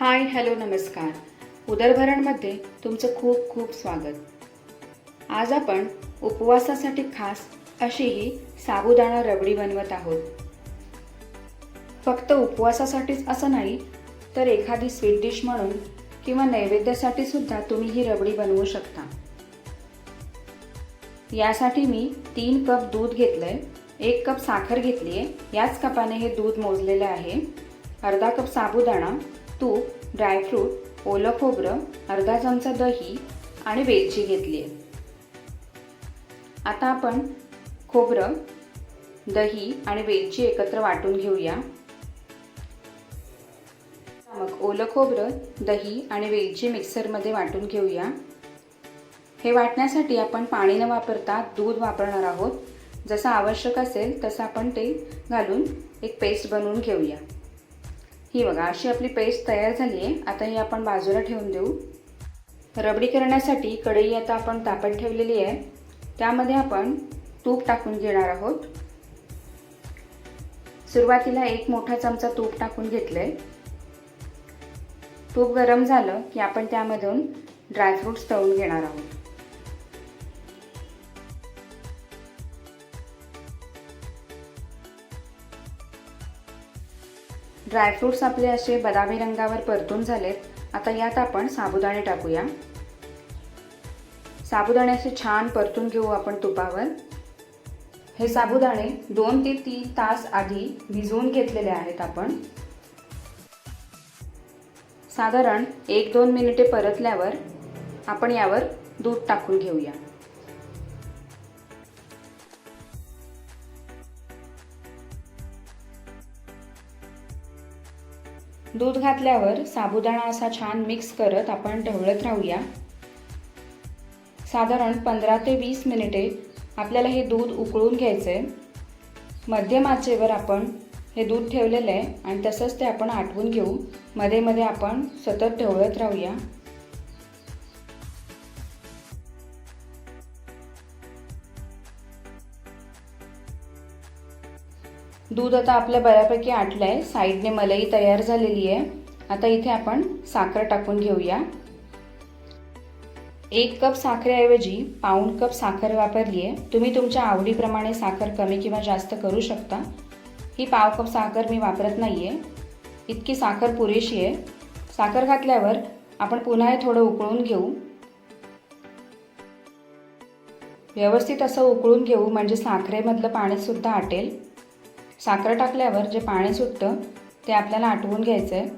Hi hello नमस्कार. उदरभरणमध्ये तुमचं खूप खूप स्वागत. आज आपण उपवासासाठी खास अशी ही साबुदाणा रबडी बनवत आहोत. फक्त उपवासासाठीच असं नाही तर एखादी स्वीट डिश म्हणून किंवा नैवेद्यासाठी सुद्धा तुम्ही ही रबडी बनवू शकता. यासाठी मी तीन कप दूध घेतलंय एक कप साखर घेतली आहे याच कपाने हे दूध मोजलेलं आहे अर्धा कप साबुदाणा तूप ड्रायफ्रूट ओलं खोबरं अर्धा चमचा दही आणि वेलची घेतली आहे. आता आपण खोबरं दही आणि वेलची एकत्र वाटून घेऊया. मग ओलं खोबरं दही आणि वेलची मिक्सरमध्ये वाटून घेऊया. हे वाटण्यासाठी आपण पाणी न वापरता दूध वापरणार आहोत. जसं आवश्यक असेल तसं आपण ते घालून एक पेस्ट बनवून घेऊया. ही बघा अशी आपली पेस्ट तयार झाली आहे आता ही आपण बाजूला ठेवून देऊ. रबडी करण्यासाठी कढई आता आपण तापत ठेवलेली आहे. त्यामध्ये आपण तूप टाकून घेणार आहोत. सुरुवातीला एक मोठा चमचा तूप टाकून घेतलंय. तूप गरम झालं की आपण त्यामधून ड्रायफ्रूट्स तळून घेणार आहोत. ड्रायफ्रूट्स आपले असे बदामी रंगावर परतून झालेत. आता यात आपण साबुदाणे टाकूया. साबुदाणे असे छान परतून घेऊ आपण तुपावर. हे साबुदाणे दोन ते तीन तास आधी भिजवून घेतलेले आहेत आपण. साधारण एक दोन मिनिटे परतल्यावर आपण यावर दूध टाकून घेऊया. दूध घातल्यावर साबुदाणा असा छान मिक्स करत आपण ढवळत राहूया. साधारण पंधरा ते वीस मिनिटे आपल्याला हे दूध उकळून घ्यायचं आहे मध्यम आचेवर आपण हे दूध ठेवलेलं आहे आणि तसंच ते आपण आटवून घेऊ. मध्ये मध्ये आपण सतत ढवळत राहूया. दूध आता आपलं बऱ्यापैकी आटलं आहे साईडने मलई तयार झालेली आहे. आता इथे आपण साखर टाकून घेऊया. एक कप साखरेऐवजी पाऊण कप साखर वापरली आहे तुम्ही तुमच्या आवडीप्रमाणे साखर कमी किंवा जास्त करू शकता. ही पाव कप साखर मी वापरत नाही आहे इतकी साखर पुरेशी आहे. साखर घातल्यावर आपण पुन्हा हे थोडं उकळून घेऊ. व्यवस्थित असं उकळून घेऊ म्हणजे साखरेमधलं पाणीसुद्धा आटेल. साखर टाकल्यावर जे पाणी सुटतं ते आपल्याला आटवून घ्यायचं आहे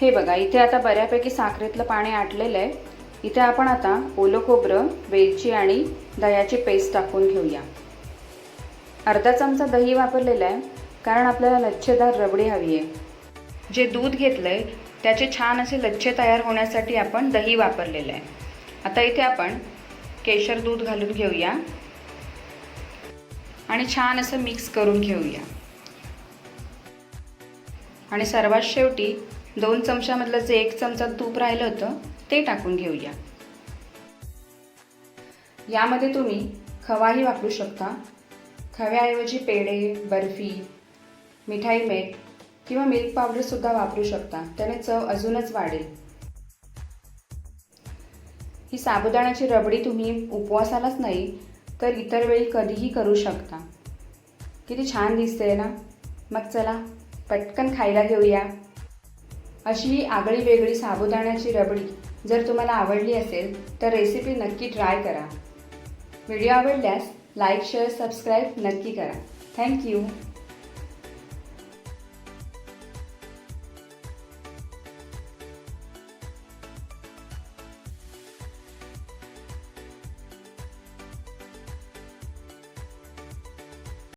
हे बघा इथे आता बऱ्यापैकी साखरेतलं पाणी आटलेलं आहे. इथे आपण आता ओलं खोबरं वेलची आणि दह्याची पेस्ट टाकून घेऊया. अर्धा चमचा दही वापरलेला आहे कारण आपल्याला लच्छेदार रबडी हवी आहे. जे दूध घेतलं आहे त्याचे छान असे लच्छे तयार होण्यासाठी आपण दही वापरलेलं आहे. आता इथे आपण केशर दूध घालून घेऊया. आणि छान असं मिक्स करून घेऊया. आणि सर्वात शेवटी दोन चमच्यामधलं जे एक चमचा तूप राहिलं होतं ते टाकून घेऊया. यामध्ये तुम्ही खवाही वापरू शकता. खव्याऐवजी पेढे बर्फी मिठाई मेट किंवा मिल्क पावडरसुद्धा वापरू शकता. त्याने चव अजूनच वाढेल. ही साबुदाण्याची रबडी तुम्ही उपवासालाच नाही तर इतर वेळी कधीही करू शकता. किती छान दिसते ना? मग चला पटकन खायला घेऊया. अशी ही आगळी वेगळी साबुदाण्याची रबडी जर तुम्हाला आवडली असेल तर रेसिपी नक्की ट्राय करा. व्हिडिओ आवडल्यास लाईक शेअर सबस्क्राईब नक्की करा. थँक्यू